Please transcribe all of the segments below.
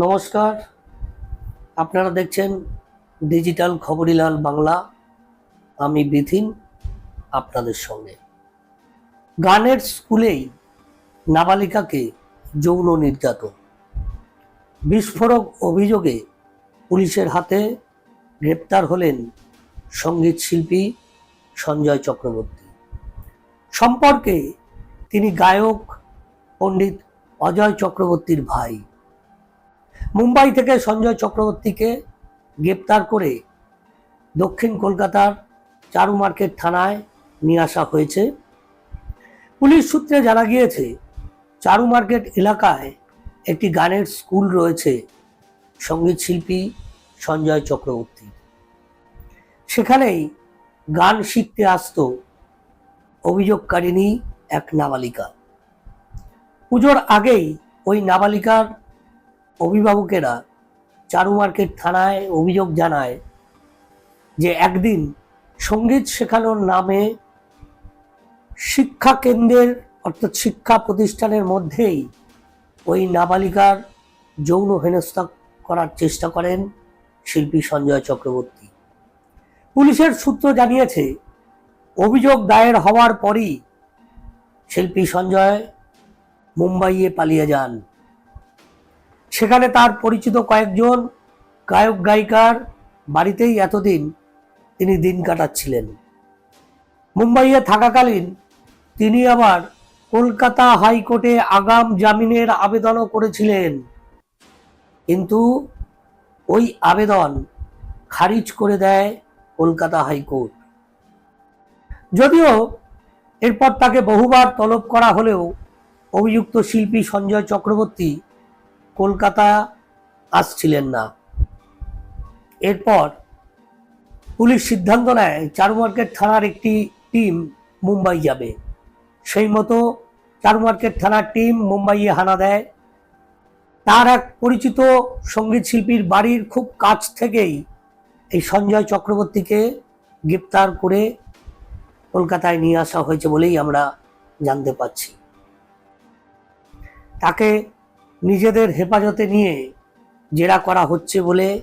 নমস্কার। আপনারা দেখছেন ডিজিটাল খবরিলাল বাংলা। আমি বিথিন আপনাদের সঙ্গে। গানের স্কুলেই নাবালিকাকে যৌন নির্যাতন। বিস্ফোরক অভিযোগে পুলিশের হাতে গ্রেপ্তার হলেন সংগীত শিল্পী সঞ্জয় চক্রবর্তী। সম্পর্কে তিনি গায়ক পণ্ডিত অজয় চক্রবর্তীর ভাই। মুম্বাই থেকে সঞ্জয় চক্রবর্তীকে গ্রেপ্তার করে দক্ষিণ কলকাতার চারু মার্কেট থানায় নিয়ে আসা হয়েছে। পুলিশ সূত্রে জানা গিয়েছে, চারু মার্কেট এলাকায় একটি গানের স্কুল রয়েছে, সংগীত শিল্পী সঞ্জয় চক্রবর্তী। সেখানেই গান শিখতে আসতো অভিযোগকারিণী এক নাবালিকা। পুজোর আগেই ওই নাবালিকার অভিভাবকেরা চারু মার্কেট থানায় অভিযোগ জানায় যে একদিন সংগীত শেখানোর নামে শিক্ষা কেন্দ্রের, অর্থাৎ শিক্ষা প্রতিষ্ঠানের মধ্যেই ওই নাবালিকার যৌন হেনস্থা করার চেষ্টা করেন শিল্পী সঞ্জয় চক্রবর্তী। পুলিশের সূত্র জানিয়েছে, অভিযোগ দায়ের হওয়ার পরই শিল্পী সঞ্জয় মুম্বাইয়ে পালিয়ে যান। সেখানে তার পরিচিত কয়েকজন গায়ক গায়িকার বাড়িতেই এতদিন তিনি দিন কাটাচ্ছিলেন। মুম্বাইয়ে থাকাকালীন তিনি আবার কলকাতা হাইকোর্টে আগাম জামিনের আবেদনও করেছিলেন। কিন্তু ওই আবেদন খারিজ করে দেয় কলকাতা হাইকোর্ট। যদিও এরপর তাকে বহুবার তলব করা হলেও অভিযুক্ত শিল্পী সঞ্জয় চক্রবর্তী কলকাতা আসছিলেন না। এরপর পুলিশ সিদ্ধান্ত নেয় চারু মার্কেট থানার একটি টিম মুম্বাই যাবে। সেই মতো চারু মার্কেট থানার টিম মুম্বাইয়ে হানা দেয়। তার এক পরিচিত সংগীত শিল্পীর বাড়ির খুব কাছ থেকেই এই সঞ্জয় চক্রবর্তীকে গ্রেপ্তার করে কলকাতায় নিয়ে আসা হয়েছে বলেই আমরা জানতে পাচ্ছি তাকে নিজেদের হেফাজতে নিয়ে জেরা করা হচ্ছে বলে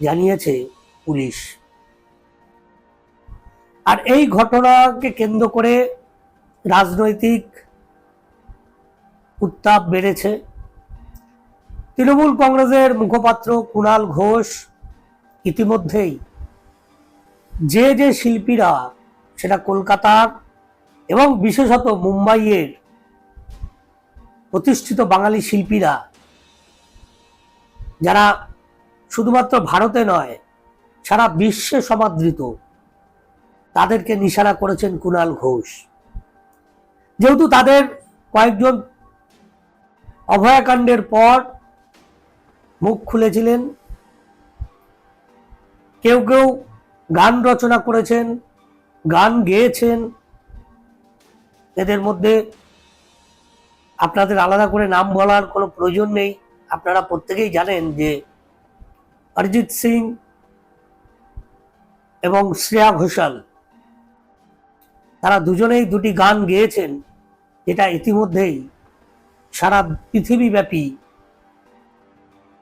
জানিয়েছে পুলিশ। আর এই ঘটনাকে কেন্দ্র করে রাজনৈতিক উত্তাপ বেড়েছে। তৃণমূল কংগ্রেসের মুখপাত্র কুণাল ঘোষ ইতিমধ্যেই যে যে শিল্পীরা সেটা কলকাতার এবং বিশেষত মুম্বাইয়ের প্রতিষ্ঠিত বাঙালি শিল্পীরা, যারা শুধুমাত্র ভারতে নয়, সারা বিশ্বে সমাদৃত, তাদেরকে নিশানা করেছেন কুণাল ঘোষ। যেহেতু তাদের কয়েকজন অভয়াকাণ্ডের পর মুখ খুলেছিলেন, কেউ কেউ গান রচনা করেছেন, গান গেয়েছেন, এদের মধ্যে আপনাদের আলাদা করে নাম বলার কোনো প্রয়োজন নেই। আপনারা প্রত্যেকেই জানেন যে অরিজিৎ সিং এবং শ্রেয়া ঘোষাল, তারা দুজনেই দুটি গান গেয়েছেন যেটা ইতিমধ্যেই সারা পৃথিবীব্যাপী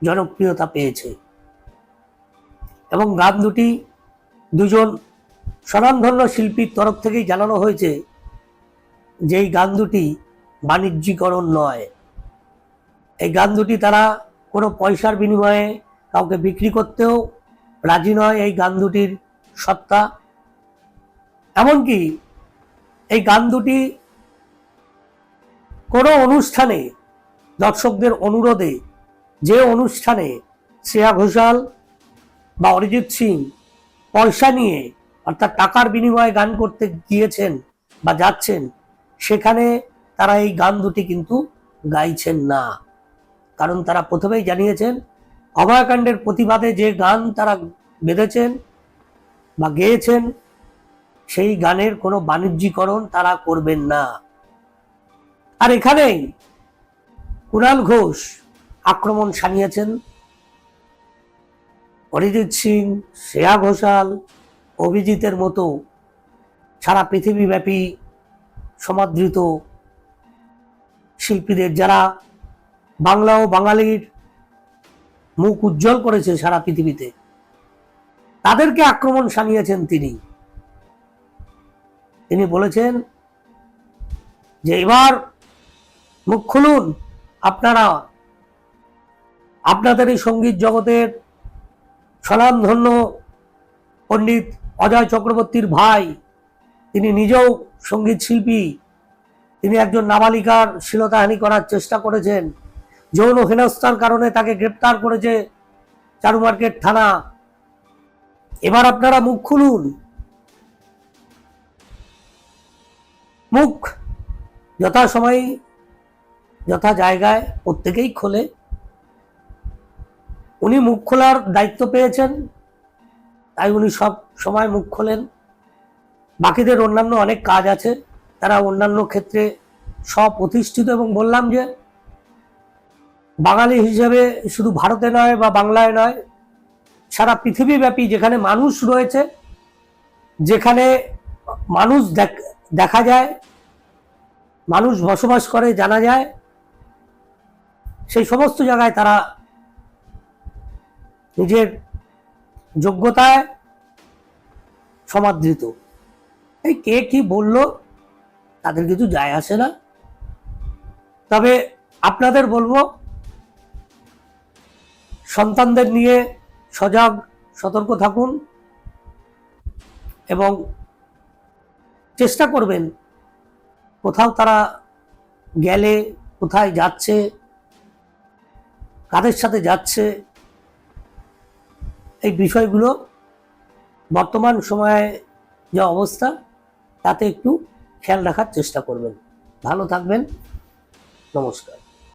জনপ্রিয়তা পেয়েছে। এবং গান দুটি দুজন স্বনামধন্য শিল্পীর তরফ থেকেই জানানো হয়েছে যে এই গান দুটি বাণিজ্যিকরণ নয়। এই গান দুটি তারা কোনো পয়সার বিনিময়ে কাউকে বিক্রি করতেও রাজি নয় এই গান দুটির সত্তা। এমনকি এই গান দুটি কোনো অনুষ্ঠানে, দর্শকদের অনুরোধে, যে অনুষ্ঠানে শ্রেয়া ঘোষাল বা অরিজিৎ সিং পয়সা নিয়ে অর্থাৎ টাকার বিনিময়ে গান করতে গিয়েছেন বা যাচ্ছেন, সেখানে তারা এই গান দুটি কিন্তু গাইছেন না। কারণ তারা প্রথমেই জানিয়েছেন, অভয়াকাণ্ডের প্রতিবাদে যে গান তারা বেঁধেছেন বা গেয়েছেন, সেই গানের কোনো বাণিজ্যিকরণ তারা করবেন না। আর এখানেই কুণাল ঘোষ আক্রমণ সানিয়েছেন অরিজিৎ সিং, শ্রেয়া ঘোষাল, অভিজিতের মতো সারা পৃথিবীব্যাপী সমাদৃত শিল্পীদের যারা বাংলা ও বাঙালির মুখ উজ্জ্বল করেছে সারা পৃথিবীতে, তাদেরকে আক্রমণ সানিয়েছেন তিনি। তিনি বলেছেন যে, এবার মুখ খুলুন, আপনারা, আপনাদের এই সংগীত জগতের স্বনামধন্য পণ্ডিত অজয় চক্রবর্তীর ভাই, তিনি নিজেও সংগীত শিল্পী তিনি একজন নাবালিকার শ্লীলতাহানি করার চেষ্টা করেছেন। যৌন হেনস্থার কারণে তাকে গ্রেপ্তার করেছে চারু মার্কেট থানা। এবার আপনারা মুখ খুলুন। মুখ যথা সময় যথা জায়গায় প্রত্যেকেই খোলে। উনি মুখ খোলার দায়িত্ব পেয়েছেন, তাই উনি সব সময় মুখ খোলেন। বাকিদের অন্যান্য অনেক কাজ আছে। তারা অন্যান্য ক্ষেত্রে স্বপ্রতিষ্ঠিত এবং বললাম যে বাঙালি হিসেবে শুধু ভারতে নয় বা বাংলায় নয়, সারা পৃথিবীব্যাপী যেখানে মানুষ রয়েছে, যেখানে মানুষ দেখ- যায়, মানুষ বসবাস করে, জানা যায়, সেই সমস্ত জায়গায় তারা নিজের যোগ্যতায় সমাদৃত। এই কে কি বলল? তাদের কিছু যায় আসে না। তবে আপনাদের বলব, সন্তানদের নিয়ে সজাগ, সতর্ক থাকুন এবং চেষ্টা করবেন কোথাও তারা গেলে, কোথায় যাচ্ছে, কাদের সাথে যাচ্ছে, এই বিষয়গুলো বর্তমান সময়ে যে অবস্থা, তাতে একটু খেয়াল রাখার চেষ্টা করবেন। ভালো থাকবেন। নমস্কার।